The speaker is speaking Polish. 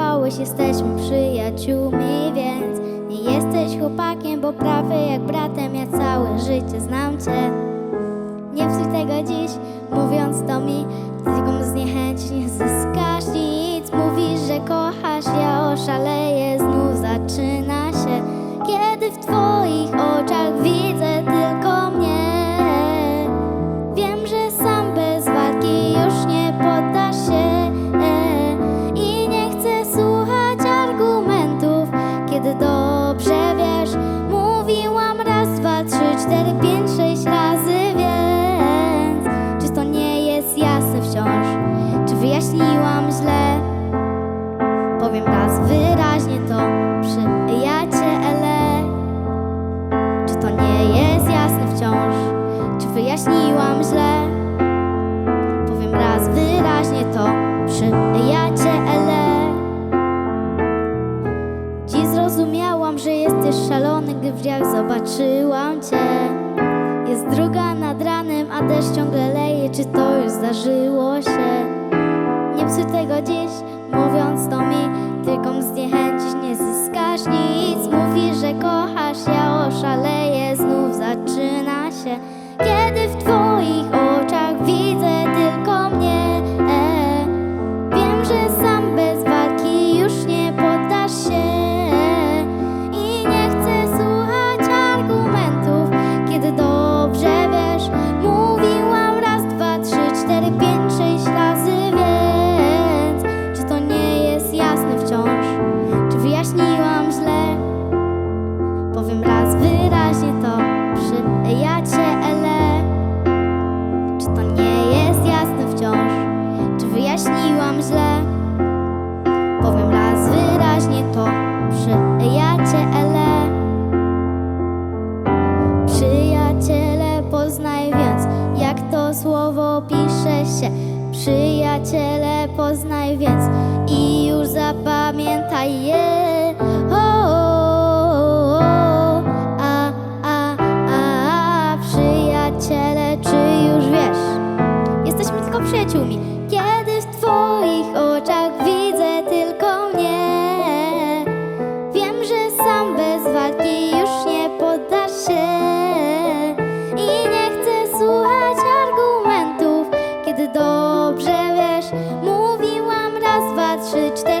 załapałeś, jesteśmy przyjaciółmi, więc nie jesteś chłopakiem, bo prawie jak bratem, ja całe życie znam cię. Nie psuj tego dziś, mówiąc to mi, tylko zniechęć nie zyskasz nic. Mówisz, że kochasz, ja oszaleję, znów zaczyna się. Kiedy w twoich wyjaśniłam źle? Powiem raz wyraźnie to, przyjaciele. Dziś zrozumiałam, że jesteś szalony, gdy w drzwiach zobaczyłam cię. Jest druga nad ranem, a deszcz ciągle leje, czy to już zdarzyło się? Nie psuj tego dziś, mówiąc to słowo pisze się. Przyjaciele, poznaj więc i już zapamiętaj je. O, o, o, a, a, a, przyjaciele, czy już wiesz? Jesteśmy tylko przyjaciółmi. Trzy, cztery,